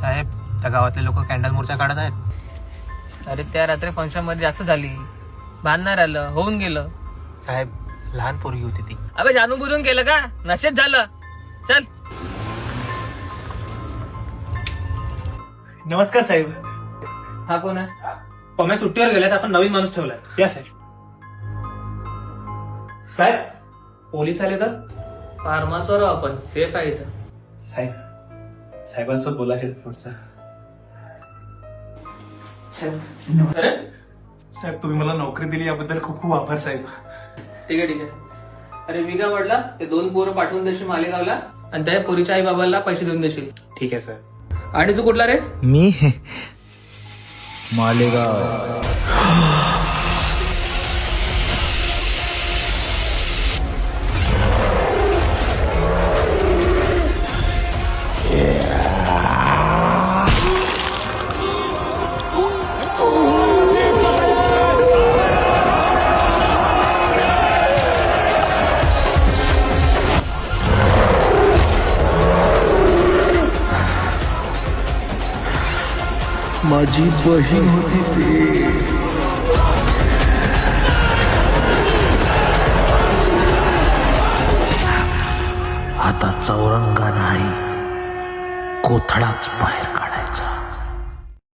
साहेब त्या गावातले लोक कॅन्डल मोर्चा काढत आहेत. अरे त्या रात्री फंक्शनमध्ये जास्त झाली. बांधणार आलं होऊन गेलं. साहेब लहान पोरगी होती ती. अबे जानू बुजून केलं का? नशेत झालं. चल. नमस्कार साहेब. हा कोण आहे? पम्या सुट्टीवर गेल्यात आपण नवीन माणूस ठेवलाय. या साहेब. साहेब पोलीस आले तर? फार्मासवर आपण सेफ आहे इथं. साहेब साहेबांचं बोलायचं थोडस. साहेब अरे साहेब तुम्ही मला नोकरी दिली याबद्दल खूप खूप आभार साहेब. ठीक आहे ठीक आहे. अरे मी काय म्हटलं? ते दोन पोरं पाठवून देशील मालेगावला? आणि त्या पोरीच्या आई बाबाला पैसे देऊन देशील? ठीक आहे साहेब. आणि तू कुठला रे? मी? मालेगाव. माझी बहीण होती ते. आता चौरंगा नाही कोथळाच बाहेर काढायचा.